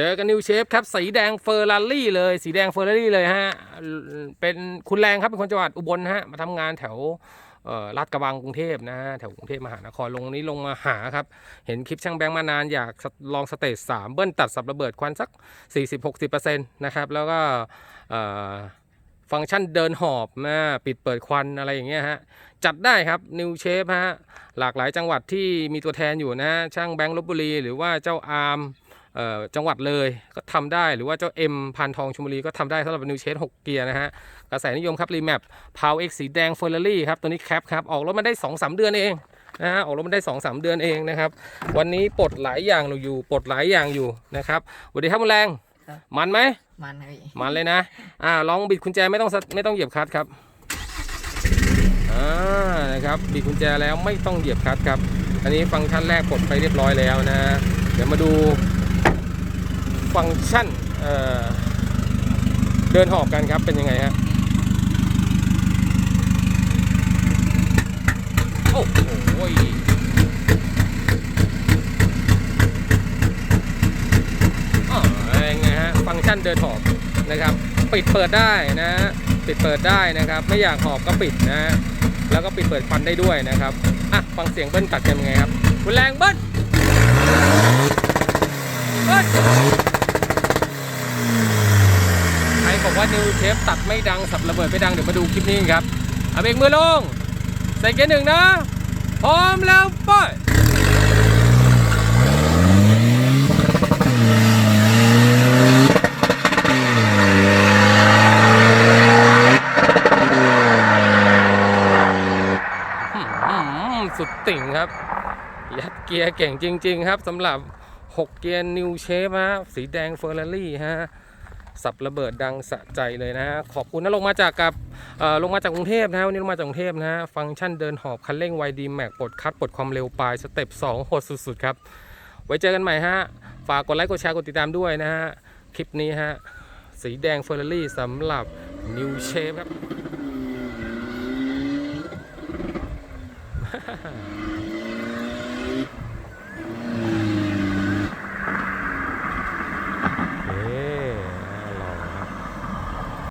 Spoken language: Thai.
เจอกันนิวเชฟครับ สีแดงเฟอร์รารี่เลย สีแดงเฟอร์รารี่เลยฮะ เป็นคุณแรงครับ เป็นคนจังหวัดอุบลฮะ มาทำงานแถวเอ่อลาดกระบังกรุงเทพนะฮะแถวกรุงเทพมหานครลงนี้ลงมาหาครับ เห็นคลิปช่างแบงค์มานานอยากลองสเตจสามเบิ้ลตัดสับระเบิดควันสัก 40-60%นะครับ แล้วก็ฟังก์ชันเดินหอบนะปิดเปิดควันอะไรอย่างเงี้ยฮะ จัดได้ครับนิวเชฟฮะ หลากหลายจังหวัดที่มีตัวแทนอยู่นะ ช่างแบงค์ลบบุรี หรือว่าเจ้าอาร์ม จังหวัดเลยก็ทำได้หรือว่าเจ้า M พันทองชลบุรีก็ทำได้สำหรับนิวเชส6เกียร์นะฮะกระแสนิยมครับรีแมปพาวเอ็กสีแดงเฟอร์รารี่ครับตัวนี้แคปครับออกรถมาได้ 2-3 เดือนเองนะฮะออกรถมาได้ 2-3 เดือนเองนะครับวันนี้ปลดหลายอย่างอยู่ปลดหลายอย่างอยู่นะครับสวัสดีครับคุณแรงครับมันไหมมันครับพี่มันเลยนะอ่าลองบิดกุญแจไม่ต้องสะไม่ต้องเหยียบคลัตช์ครับอ่านะครับบิดกุญแจแล้วไม่ต้องเหยียบคลัตช์ครับ อันนี้ฟังก์ชันแรกปลดไปเรียบร้อยแล้วนะ เดี๋ยวมาดู ฟังก์ชันเอ่อเดินหอบกันครับเป็นยังไงฮะโอ้โหอ๋อยังไงฮะฟังก์ชันเดินหอบนะครับ ปิดเปิดได้นะปิดเปิดได้นะครับ ไม่อยากหอบก็ปิดนะแล้วก็ปิดเปิดควันได้ด้วยนะครับอะฟังเสียงเบิ้ลตัดกันยังไงครับคุณแรงเบิ้ลเบิ้ล ใคร บอกว่านิวเชฟตัดไม่ดังสับระเบิดไม่ดัง เดี๋ยวมาดูคลิปนี้กันครับเอาเบรกมือลง ใส่เกียร์หนึ่งนะ พร้อมแล้วไปอื้อหือสุดติ่งครับ ยัดเกียร์เก่งจริง ๆ ครับสำหรับ 6 เกียร์นิวเชฟฮะสีแดงเฟอร์รารี่ฮะ สับระเบิดดังสะใจเลยนะฮะขอบคุณนะลงมาจากกับเออลงมาจากกรุงเทพนะฮะวันนี้ลงมาจากกรุงเทพนะฮะฟังก์ชันเดินหอบคันเร่งไวดีแม็กปลดคัดปลดความเร็วปลายสเต็ป2โหดสุดๆครับ ไว้เจอกันใหม่ฮะ ฝากกดไลค์กดแชร์กดติดตามด้วยนะฮะ คลิปนี้ฮะ สีแดงเฟอร์รารี่สำหรับนิวเชฟครับ